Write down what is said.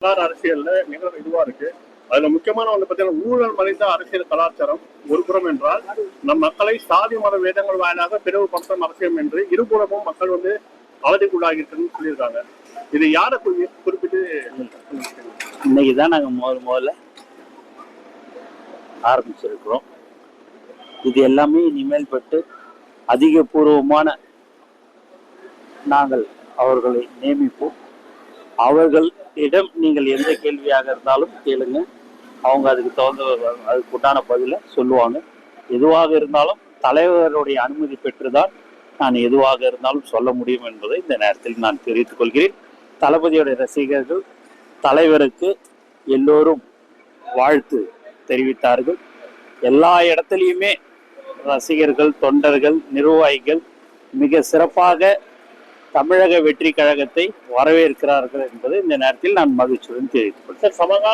வரலாறு அரசியல்ல நிகழ்வு இதுவா இருக்கு. அதுல முக்கியமான ஒன்று பார்த்தீங்கன்னா ஊழல் மறைந்த அரசியல் கலாச்சாரம் ஒரு புறம் என்றால் நம் மக்களை சாதி மத வேதங்கள் வாயிலாக பிரிவுபடுத்தும் அவசியம் என்று இருபுறமும் மக்கள் வந்து அவதிக்குள்ளாகிட்டுன்னு சொல்லியிருக்காங்க. இது யாரை குறி- குறிப்பிட்டு இன்னைக்கு தான் நாங்கள் முதல் முதல்ல ஆரம்பிச்சிருக்கிறோம். இது எல்லாமே இனிமேல் பட்டு அதிகபூர்வமான நாங்கள் அவர்களை நியமிப்போம். அவர்களிடம் நீங்கள் எந்த கேள்வியாக இருந்தாலும் கேளுங்க. அவங்க அதுக்கு தகுந்த அதுக்கு உண்டான பதிலை சொல்லுவாங்க. எதுவாக இருந்தாலும் தலைவருடைய அனுமதி பெற்றுதான் நான் எதுவாக இருந்தாலும் சொல்ல முடியும் என்பதை இந்த நேரத்தில் நான் தெரிவித்துக் கொள்கிறேன். தளபதியோட ரசிகர்கள் தலைவருக்கு எல்லோரும் வாழ்த்து தெரிவித்தார்கள். எல்லா இடத்துலையுமே ரசிகர்கள் தொண்டர்கள் நிர்வாகிகள் மிக சிறப்பாக தமிழக வெற்றி கழகத்தை வரவேற்கிறார்கள் என்பது இந்த நேரத்தில் நான் மகிழ்ச்சியுடன் தெரிவித்துக் கொள்கிறேன். சமகால